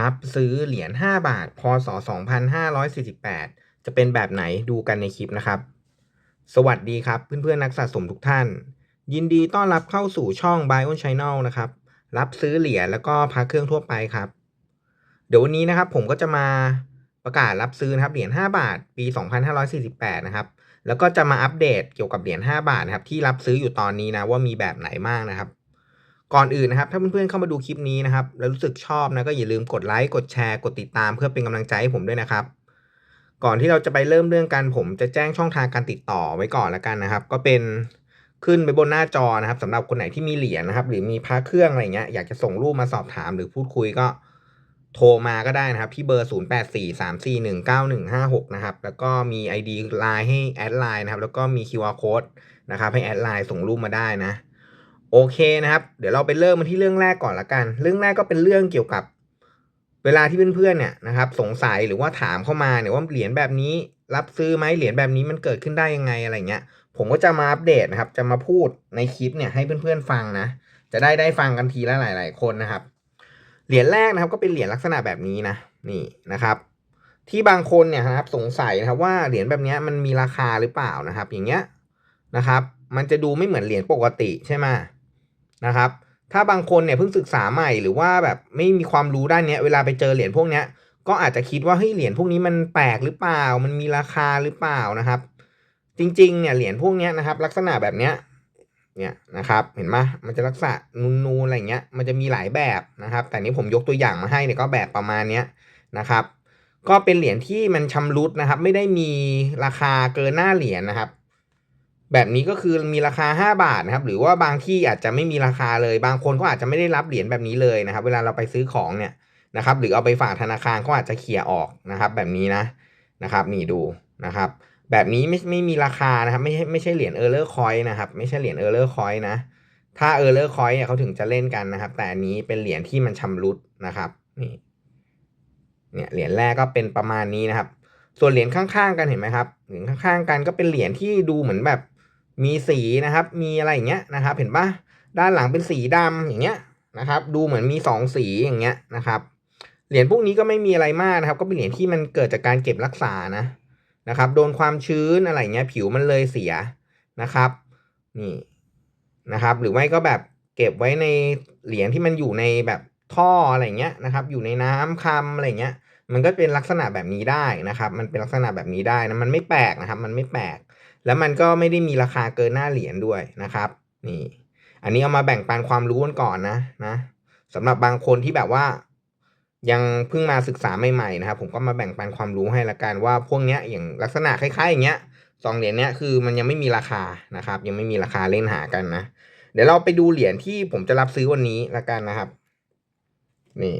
รับซื้อเหรียญ5บาท พศ 2548 จะเป็นแบบไหนดูกันในคลิปนะครับ สวัสดีครับเพื่อนๆนักสะสมทุกท่าน ยินดีต้อนรับเข้าสู่ช่อง Buy on Channel นะครับ รับซื้อเหรียญแล้วก็พักเครื่องทั่วไปครับ เดี๋ยววันนี้นะครับผมก็จะมาประกาศรับซื้อนะครับเหรียญ5บาท ปี 2548 นะครับ แล้วก็จะมาอัปเดตเกี่ยวกับเหรียญ5บาทนะครับที่รับซื้ออยู่ตอนนี้นะว่ามีแบบไหนบ้างนะครับ ก่อนอื่นนะครับ ถ้าเพื่อนๆเข้ามาดูคลิปนี้นะครับ แล้วรู้สึกชอบนะก็อย่าลืมกดไลค์กดแชร์กดติดตามเพื่อเป็นกำลังใจให้ผมด้วยนะครับ ก่อนที่เราจะไปเริ่มเรื่องกันผมจะแจ้งช่องทางการติดต่อไว้ก่อนแล้วกันนะครับ ก็เป็นขึ้นไปบนหน้าจอนะครับสำหรับคนไหนที่มีเหรียญนะครับ หรือมีพระเครื่องอะไรเงี้ยอยากจะส่งรูปมาสอบถามหรือพูดคุยก็โทรมาก็ได้นะครับ ที่เบอร์ 0843419156 นะครับ แล้วก็มี ID ไลน์ให้แอดไลน์นะครับ แล้วก็มี QR code นะครับ ให้แอดไลน์ส่งรูปมาได้นะ โอเคนะครับ เดี๋ยวเราไปเริ่มมาที่เรื่องแรกก่อนละกัน เรื่องแรกก็เป็นเรื่องเกี่ยวกับเวลาที่เพื่อนๆเนี่ยนะครับ สงสัยหรือว่าถามเข้ามาเนี่ยว่าเหรียญแบบนี้ รับซื้อไหมเหรียญแบบนี้มันเกิดขึ้นได้ยังไงอะไรเงี้ย ผมก็จะมาอัปเดตนะครับ จะมาพูดในคลิปเนี่ยให้เพื่อนๆฟังนะ จะได้ได้ฟังกันทีละหลาย ๆ คนนะครับ เหรียญแรกนะครับก็เป็นเหรียญลักษณะแบบนี้นะนี่นะครับที่บางคนเนี่ยนะครับสงสัยนะครับว่าเหรียญแบบนี้มันมีราคาหรือเปล่านะครับ อย่างเงี้ยนะครับ มันจะดูไม่เหมือนเหรียญปกติใช่ไหม นะครับ ถ้าบางคนเนี่ยเพิ่งศึกษาใหม่หรือว่าแบบไม่มีความรู้ด้านนี้เวลาไปเจอเหรียญพวกนี้ก็อาจจะคิดว่าเฮ้ยเหรียญพวกนี้มันแปลกหรือเปล่า มันมีราคาหรือเปล่านะครับ จริงๆเนี่ยเหรียญพวกนี้นะครับ ลักษณะแบบเนี้ยเนี่ยนะครับเห็นไหมมันจะลักษณะนูนๆอะไรเงี้ยมันจะมีหลายแบบนะครับ แต่นี้ผมยกตัวอย่างมาให้เนี่ยก็แบบประมาณเนี้ยนะครับ ก็เป็นเหรียญที่มันชำรุดนะครับ ไม่ได้มีราคาเกินหน้าเหรียญนะครับ แบบนี้ก็คือมีราคา 5 บาทนะครับหรือว่าบางที่อาจจะไม่มีราคาเลย บางคนก็อาจจะไม่ได้รับเหรียญแบบนี้เลยนะครับ เวลาเราไปซื้อของเนี่ยนะครับหรือเอาไปฝากธนาคารก็อาจจะเขี่ยออกนะครับ แบบนี้นะนะครับนี่ดูนะครับ แบบนี้ไม่ไม่มีราคานะครับ ไม่ใช่ไม่ใช่เหรียญเออร์เลอร์คอยนะครับ ไม่ใช่เหรียญเออร์เลอร์คอยนะถ้าเออร์เลอร์คอยเนี่ยเขาถึงจะเล่นกันนะครับ แต่อันนี้เป็นเหรียญที่มันชำรุดนะครับนี่เนี่ยเหรียญแรกก็เป็นประมาณนี้นะครับ ส่วนเหรียญข้างๆกันเห็นไหมครับเหรียญข้างๆกันก็เป็นเหรียญที่ดูเหมือนแบบ มีสีนะครับ มีอะไรอย่างเงี้ยนะครับ เห็นปะด้านหลังเป็นสีดำอย่างเงี้ยนะครับ ดูเหมือนมีสองสีอย่างเงี้ยนะครับ เหรียญพวกนี้ก็ไม่มีอะไรมากนะครับ ก็เป็นเหรียญที่มันเกิดจากการเก็บรักษานะนะครับ โดนความชื้นอะไรเงี้ย ผิวมันเลยเสียนะครับ นี่นะครับ หรือไม่ก็แบบเก็บไว้ในเหรียญที่มันอยู่ในแบบท่ออะไรเงี้ยนะครับ อยู่ในน้ำคำอะไรเงี้ย มันก็เป็นลักษณะแบบนี้ได้นะครับ มันเป็นลักษณะแบบนี้ได้นะ มันไม่แปลกนะครับ มันไม่แปลก แล้วมันก็ไม่ได้มีราคาเกินหน้าเหรียญด้วยนะครับ นี่ อันนี้เอามาแบ่งปันความรู้กันก่อนนะนะสำหรับบางคนที่แบบว่า ยังเพิ่งมาศึกษาใหม่ๆนะครับ ผมก็มาแบ่งปันความรู้ให้ละกันว่าพวกเนี้ยอย่างลักษณะคล้ายๆอย่างเงี้ยสองเหรียญเนี้ยคือมันยังไม่มีราคานะครับ ยังไม่มีราคาเล่นหากันนะ เดี๋ยวเราไปดูเหรียญที่ผมจะรับซื้อวันนี้ละกันนะครับ นี่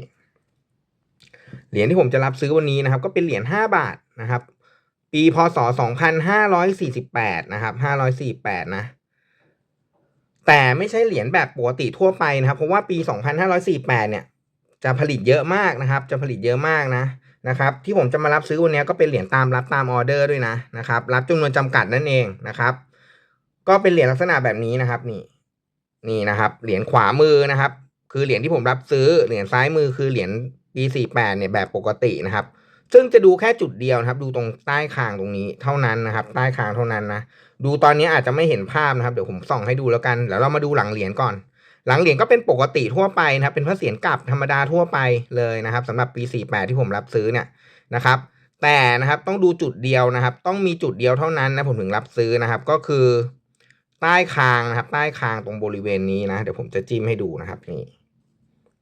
เหรียญที่ผมจะรับซื้อวันนี้นะครับ ก็เป็นเหรียญห้าบาทนะครับ ปีพศสองพันห้าร้อยสี่สิบแปดนะครับห้าร้อยสี่แปดนะ แต่ไม่ใช่เหรียญแบบปกติทั่วไปนะครับ เพราะว่าปีสองพันห้าร้อยสี่แปดเนี่ย จะผลิตเยอะมากนะครับ จะผลิตเยอะมากนะ นะครับ ที่ผมจะมารับซื้อวันนี้ก็เป็นเหรียญตามรับตามออเดอร์ด้วยนะนะครับ รับจำนวนจำกัดนั่นเองนะครับ ก็เป็นเหรียญลักษณะแบบนี้นะครับ นี่ นี่นะครับ เหรียญขวามือนะครับ คือเหรียญที่ผมรับซื้อ เหรียญซ้ายมือคือเหรียญปีสี่แปดเนี่ยแบบปกตินะครับ ซึ่งจะดูแค่จุดเดียวนะครับ ดูตรงใต้คางตรงนี้เท่านั้นนะครับ ใต้คางเท่านั้นนะ ดูตอนนี้อาจจะไม่เห็นภาพนะครับ เดี๋ยวผมส่องให้ดูแล้วกันแล้วเรามาดูหลังเหรียญก่อน หลังเหรียญก็เป็นปกติทั่วไปนะครับ เป็นพระเศียรกลับธรรมดาทั่วไปเลยนะครับสำหรับปี 48 ที่ผมรับซื้อเนี่ยนะครับ แต่นะครับต้องดูจุดเดียวนะครับ ต้องมีจุดเดียวเท่านั้นนะผมถึงรับซื้อนะครับ ก็คือใต้คางนะครับ ใต้คางตรงบริเวณนี้นะ เดี๋ยวผมจะจิ้มให้ดูนะครับ นี่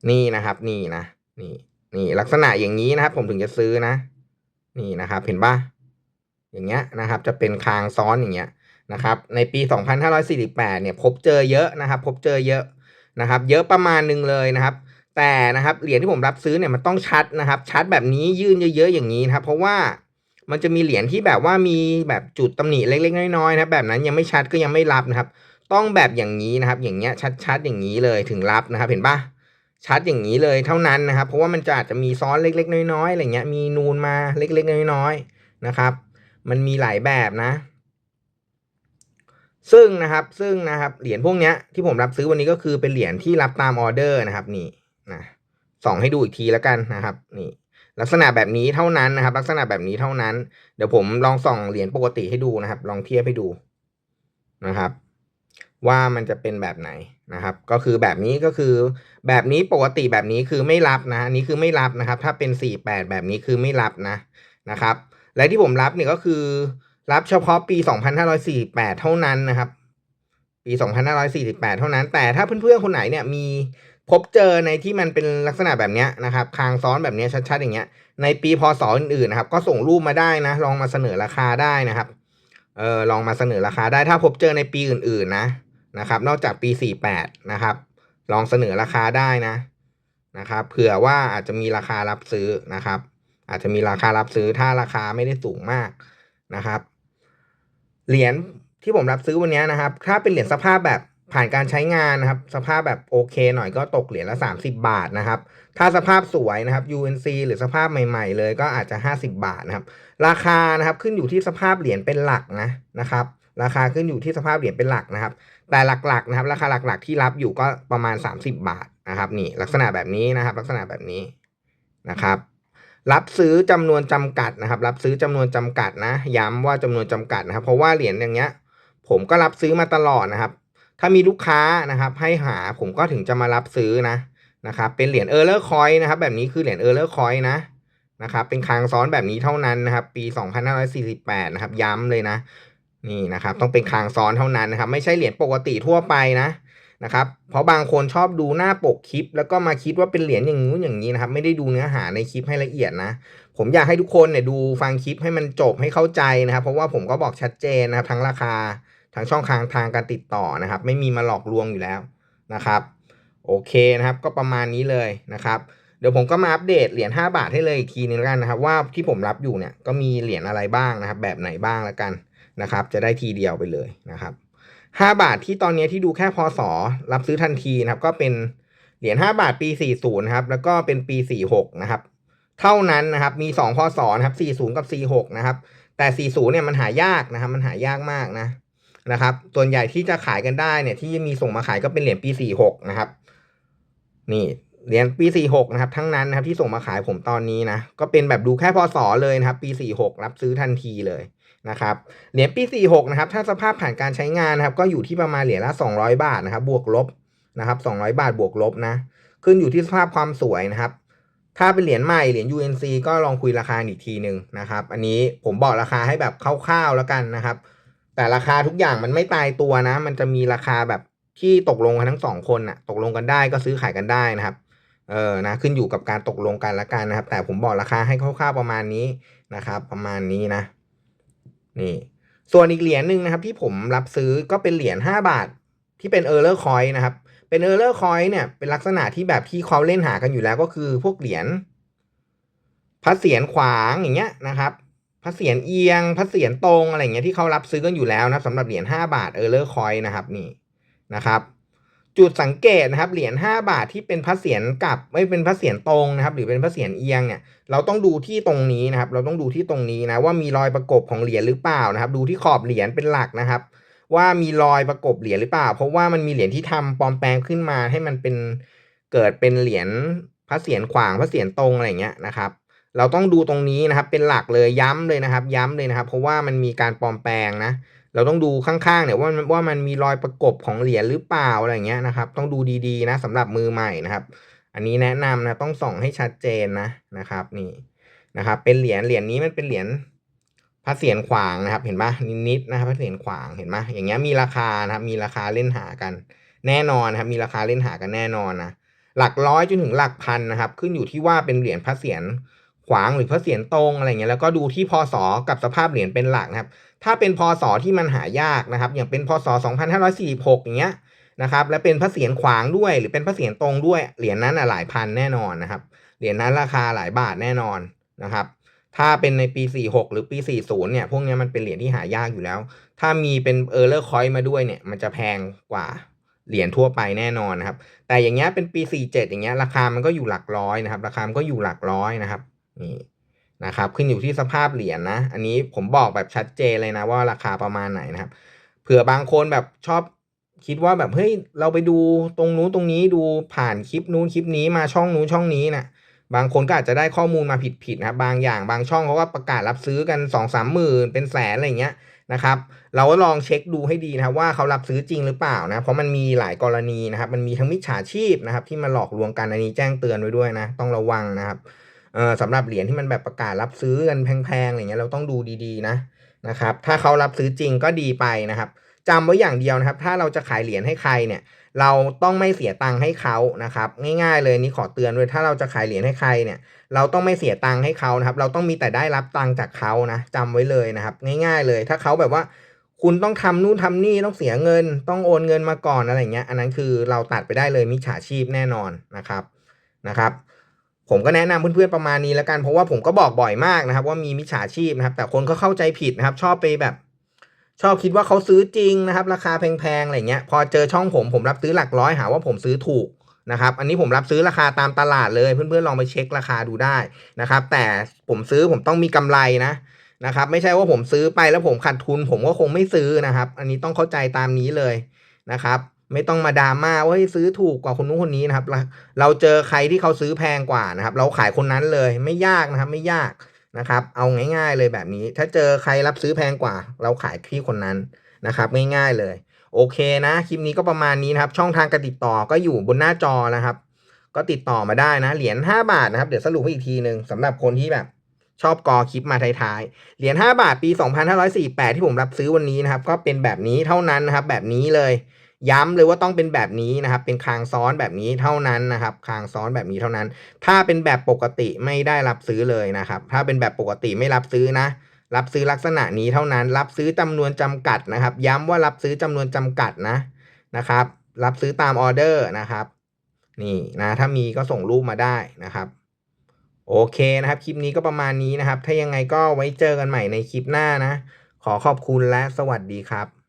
นี่นะครับ นี่นะ นี่ นี่ลักษณะอย่างนี้นะครับ ผมถึงจะซื้อนะ นี่นะครับ เห็นปะอย่างเงี้ยนะครับ จะเป็นคางซ้อนอย่างเงี้ยนะครับ ในปี 2548 เนี่ย พบเจอเยอะนะครับ พบเจอเยอะนะครับ เยอะประมาณหนึ่งเลยนะครับ แต่นะครับเหรียญที่ผมรับซื้อเนี่ยมันต้องชัดนะครับ ชัดแบบนี้ยื่นเยอะๆอย่างนี้นะครับ เพราะว่ามันจะมีเหรียญที่แบบว่ามีแบบจุดตำหนิเล็กๆน้อยๆนะแบบนั้นยังไม่ชัดก็ยังไม่รับนะครับ ต้องแบบอย่างนี้นะครับ อย่างเงี้ยชัดๆอย่างนี้เลยถึงรับนะครับ เห็นปะ ชัดอย่างนี้เลยเท่านั้นนะครับ เพราะว่ามันจะอาจจะมีซ้อนเล็ก ๆ น้อยๆอะไรเงี้ยมีนูนมาเล็ก ๆ น้อยๆนะครับ มันมีหลายแบบนะ ซึ่งนะครับซึ่งนะครับเหรียญพวกเนี้ยที่ผมรับซื้อวันนี้ก็คือเป็นเหรียญที่รับตามออเดอร์นะครับนี่นะส่องให้ดูอีกทีแล้วกันนะครับ นี่ ลักษณะแบบนี้เท่านั้นนะครับ ลักษณะแบบนี้เท่านั้น เดี๋ยวผมลองส่องเหรียญปกติให้ดูนะครับ ลองเทียบให้ดูนะครับ ว่ามันจะเป็นแบบไหน นะครับก็คือแบบนี้ก็คือแบบนี้ปกติแบบนี้คือไม่รับนะอันนี้คือไม่รับนะครับ ถ้าเป็นสี่แปดแบบนี้คือไม่รับนะนะครับ และที่ผมรับเนี่ยก็คือรับเฉพาะปี 2548 เท่านั้นนะครับ ปี 2548 เท่านั้น แต่ถ้าเพื่อนๆคนไหนเนี่ยมีพบเจอในที่มันเป็นลักษณะแบบนี้นะครับ คางซ้อนแบบนี้ชัดๆอย่างเงี้ย ในปีพศอื่นๆนะครับ ก็ส่งรูปมาได้นะ ลองมาเสนอราคาได้นะครับเออลองมาเสนอราคาได้ถ้าพบเจอในปีอื่นๆนะ นะครับ นอกจากปี 48 นะครับ ลองเสนอราคาได้นะนะครับเผื่อว่าอาจจะมีราคารับซื้อนะครับ อาจจะมีราคารับซื้อถ้าราคาไม่ได้สูงมากนะครับ เหรียญที่ผมรับซื้อวันนี้นะครับ ถ้าเป็นเหรียญสภาพแบบผ่านการใช้งานนะครับ สภาพแบบโอเค หน่อยก็ตกเหรียญละ 30 บาทนะครับ ถ้าสภาพสวยนะครับ UNC หรือสภาพใหม่ๆ เลยก็อาจจะ 50 บาทนะครับ ราคานะครับขึ้นอยู่ที่สภาพเหรียญเป็นหลักนะนะครับ ราคาขึ้นอยู่ที่สภาพเหรียญเป็นหลักนะครับ แต่หลักๆนะครับ ราคาหลักๆ ที่รับอยู่ก็ประมาณ 30 บาทนะครับ นี่ลักษณะแบบนี้นะครับ ลักษณะแบบนี้นะครับ รับซื้อจำนวนจำกัดนะครับ รับซื้อจำนวนจำกัดนะ ย้ำว่าจำนวนจำกัดนะครับ เพราะว่าเหรียญอย่างเงี้ย ผมก็รับซื้อมาตลอดนะครับ ถ้ามีลูกค้านะครับ ให้หาผมก็ถึงจะมารับซื้อนะนะครับ เป็นเหรียญเออร์เลอร์คอยนะครับ แบบนี้คือเหรียญเออร์เลอร์คอยนะนะครับ เป็นคางซ้อนแบบนี้เท่านั้นนะครับ ปี 2548 นะครับ ย้ำเลยนะ นี่นะครับต้องเป็นคางซ้อนเท่านั้นนะครับ ไม่ใช่เหรียญปกติทั่วไปนะนะครับ เพราะบางคนชอบดูหน้าปกคลิป แล้วก็มาคิดว่าเป็นเหรียญอย่างนู้นอย่างนี้นะครับ ไม่ได้ดูเนื้อหาในคลิปให้ละเอียดนะ ผมอยากให้ทุกคนเนี่ยดูฟังคลิปให้มันจบให้เข้าใจนะครับ เพราะว่าผมก็บอกชัดเจนนะครับ ทั้งราคาทั้งช่องทางทางการติดต่อนะครับ ไม่มีมาหลอกลวงอยู่แล้วนะครับ โอเคนะครับ ก็ประมาณนี้เลยนะครับ เดี๋ยวผมก็มาอัปเดตเหรียญ5บาทให้เลยอีกทีนึงแล้วกันนะครับ ว่าที่ผมรับอยู่เนี่ยก็มีเหรียญอะไรบ้างนะครับ แบบไหนบ้างแล้วกัน นะครับ จะได้ทีเดียวไปเลยนะครับ 5 บาทที่ตอนนี้ที่ดูแค่พศรับซื้อทันทีนะครับ ก็เป็นเหรียญ5บาทปี 40นะครับ แล้วก็เป็นปี 46 นะครับ เท่านั้นนะครับ มี 2พศนะครับ 40 กับ 46 นะครับ แต่ 40 เนี่ยมันหายากนะครับ มันหายากมากนะ นะครับ ส่วนใหญ่ที่จะขายกันได้เนี่ย ที่มีส่งมาขายก็เป็นเหรียญปี 46 นะครับ นี่เหรียญปี 46 นะครับ ทั้งนั้นนะครับที่ส่งมาขายผมตอนนี้นะ ก็เป็นแบบดูแค่พศเลยนะครับ ปี 46 รับซื้อทันทีเลย นะครับเหรียญปี 46 นะครับ ถ้าสภาพผ่านการใช้งานนะครับก็อยู่ที่ประมาณเหรียญละ 200 บาทนะครับบวกลบนะครับ 200 บาทบวกลบนะขึ้นอยู่ที่สภาพความสวยนะครับ ถ้าเป็นเหรียญใหม่เหรียญ UNC ก็ลองคุยราคาอีกทีหนึ่งนะครับ อันนี้ผมบอกราคาให้แบบคร่าวๆแล้วกันนะครับ แต่ราคาทุกอย่างมันไม่ตายตัวนะ มันจะมีราคาแบบที่ตกลงกันทั้งสองคนน่ะตกลงกันได้ก็ซื้อขายกันได้นะครับเออนะขึ้นอยู่กับการตกลงกันละกันนะครับ แต่ผมบอกราคาให้คร่าวๆประมาณนี้นะครับ ประมาณนี้นะ นี่ ส่วนอีกเหรียญหนึ่งนะครับ ที่ผมรับซื้อก็เป็นเหรียญ5บาทที่เป็นเออร์เลอร์คอยนะครับ เป็นเออร์เลอร์คอยเนี่ยเป็นลักษณะที่แบบที่เขาเล่นหากันอยู่แล้วก็คือพวกเหรียญพระเศียรขวางอย่างเงี้ยนะครับพระเศียรเอียงพระเศียรตรงอะไรเงี้ยที่เขารับซื้อกันอยู่แล้วนะสำหรับเหรียญ5บาทเออร์เลอร์คอยนะครับนี่นะครับ จุดสังเกตนะครับเหรียญ5บาทที่เป็นพระเศียรกลับไม่เป็นพระเศียรตรงนะครับ หรือเป็นพระเศียรเอียงเนี่ยเราต้องดูที่ตรงนี้นะครับ เราต้องดูที่ตรงนี้นะว่ามีรอยประกบของเหรียญหรือเปล่านะครับ ดูที่ขอบเหรียญเป็นหลักนะครับ ว่ามีรอยประกบเหรียญหรือเปล่า เพราะว่ามันมีเหรียญที่ทำปลอมแปลงขึ้นมาให้มันเป็นเกิดเป็นเหรียญพระเศียรขวางพระเศียรตรงอะไรเงี้ยนะครับ เราต้องดูตรงนี้นะครับ เป็นหลักเลยย้ำเลยนะครับ ย้ำเลยนะครับ เพราะว่ามันมีการปลอมแปลงนะ เราต้องดูข้างๆเนี่ยว่ามันว่ามันมีรอยประกบของเหรียญหรือเปล่าอะไรเงี้ยนะครับ ต้องดูดีๆนะสำหรับมือใหม่นะครับ อันนี้แนะนำนะต้องส่องให้ชัดเจนนะนะครับนี่นะครับ เป็นเหรียญเหรียญนี้มันเป็นเหรียญพระเศียรขวางนะครับ เห็นปะนิดๆนะครับพระเศียรขวางเห็นปะอย่างเงี้ยมีราคานะครับมีราคาเล่นหากัน แน่นอนครับมีราคาเล่นหากันแน่นอนนะหลักร้อยจนถึงหลักพันนะครับ ขึ้นอยู่ที่ว่าเป็นเหรียญพระเศียร ขวางหรือพระเศียรตรงอะไรเงี้ยแล้วก็ดูที่พศกับสภาพเหรียญเป็นหลักนะครับ ถ้าเป็นพศที่มันหายากนะครับ อย่างเป็นพศ 2546อย่างเงี้ยนะครับและเป็นพระเศียรขวางด้วย หรือเป็นพระเศียรตรงด้วยเหรียญนั้นหลายพันแน่นอนนะครับเหรียญนั้นราคาหลายบาทแน่นอนนะครับ ถ้าเป็นในปี 46 หรือปี 40เนี่ยพวกนี้มันเป็นเหรียญที่หายากอยู่แล้ว ถ้ามีเป็นเออร์เลอร์คอยมาด้วยเนี่ยมันจะแพงกว่าเหรียญทั่วไปแน่นอนนะครับ แต่อย่างเงี้ยเป็นปี 47 อย่างเงี้ยราคามันก็อยู่หลักร้อยนะครับ ราคามันก็อยู่หลักร้อยนะครับ นี่นะครับขึ้นอยู่ที่สภาพเหรียญนะ อันนี้ผมบอกแบบชัดเจนเลยนะว่าราคาประมาณไหนนะครับ เผื่อบางคนแบบชอบคิดว่าแบบเฮ้ยเราไปดูตรงนู้นตรงนี้ดูผ่านคลิปนู้นคลิปนี้มาช่องนู้นช่องนี้นะบางคนก็อาจจะได้ข้อมูลมาผิดๆนะครับบางอย่างบางช่องเขาก็ประกาศรับซื้อกันสองสามหมื่นเป็นแสนอะไรเงี้ยนะครับ เราก็ลองเช็คดูให้ดีนะครับว่าเขารับซื้อจริงหรือเปล่านะ เพราะมันมีหลายกรณีนะครับ มันมีทั้งมิจฉาชีพนะครับ ที่มาหลอกลวงกันอันนี้แจ้งเตือนไว้ด้วยนะ ต้องระวังนะครับ เออสำหรับเหรียญที่มันแบบประกาศรับซื้อกันแพงๆอะไรเงี้ยเราต้องดูดีๆนะนะครับถ้าเขารับซื้อจริงก็ดีไปนะครับจำไว้อย่างเดียวนะครับ ถ้าเราจะขายเหรียญให้ใครเนี่ย เราต้องไม่เสียตังค์ให้เขานะครับ ง่ายๆเลยนี่ขอเตือนด้วยถ้าเราจะขายเหรียญให้ใครเนี่ย เราต้องไม่เสียตังค์ให้เขานะครับ เราต้องมีแต่ได้รับตังค์จากเขานะจำไว้เลยนะครับ ง่าย ๆเลย ถ้าเขาแบบว่าคุณต้องทำนู่นทำนี่ต้องเสียเงิน ต้องโอนเงินมาก่อนอะไรเงี้ย อันนั้นคือเราตัดไปได้เลยมิจฉาชีพแน่นอนนะครับนะครับ ผมก็แนะนำเพื่อนๆประมาณนี้แล้วกัน เพราะว่าผมก็บอกบ่อยมากนะครับ ว่ามีมิจฉาชีพนะครับ แต่คนก็เข้าใจผิดนะครับ ชอบไปแบบ ชอบคิดว่าเขาซื้อจริงนะครับ ราคาแพงๆอะไรเงี้ย พอเจอช่องผมผมรับซื้อหลักร้อยหาว่าผมซื้อถูกนะครับ อันนี้ผมรับซื้อราคาตามตลาดเลย เพื่อนๆลองไปเช็คราคาดูได้นะครับ แต่ผมซื้อผมต้องมีกำไรนะนะครับ ไม่ใช่ว่าผมซื้อไปแล้วผมขาดทุน ผมก็คงไม่ซื้อนะครับ อันนี้ต้องเข้าใจตามนี้เลยนะครับ ไม่ต้องมาดราม่าว่าซื้อถูกกว่าคนนู้นคนนี้นะครับเราเราเจอใครที่เขาซื้อแพงกว่านะครับ เราขายคนนั้นเลยไม่ยากนะครับ ไม่ยากนะครับ เอาง่าย ๆเลยแบบนี้ ถ้าเจอใครรับซื้อแพงกว่า เราขายที่คนนั้นนะครับ ง่ายๆเลย โอเคนะ คลิปนี้ก็ประมาณนี้นะครับ ช่องทางการติดต่อก็อยู่บนหน้าจอนะครับ ก็ติดต่อมาได้นะ เหรียญ5บาทนะครับ เดี๋ยวสรุปให้อีกทีหนึ่งสำหรับคนที่แบบชอบกอคลิปมาท้ายๆ เหรียญ5บาทปี 2548 ที่ผมรับซื้อวันนี้นะครับ ก็เป็นแบบนี้เท่านั้นนะครับ แบบนี้เลย ย้ำเลยว่าต้องเป็นแบบนี้นะครับ เป็นคางซ้อนแบบนี้เท่านั้นนะครับคางซ้อนแบบนี้เท่านั้น ถ้าเป็นแบบปกติไม่ได้รับซื้อเลยนะครับ ถ้าเป็นแบบปกติไม่รับซื้อนะรับซื้อลักษณะนี้เท่านั้น รับซื้อจำนวนจำกัดนะครับ ย้ำว่ารับซื้อจำนวนจำกัดนะนะครับ รับซื้อตามออเดอร์นะครับ นี่นะถ้ามีก็ส่งรูปมาได้นะครับ โอเคนะครับ คลิปนี้ก็ประมาณนี้นะครับ ถ้ายังไงก็ไว้เจอกันใหม่ในคลิปหน้านะ ขอขอบคุณและสวัสดีครับ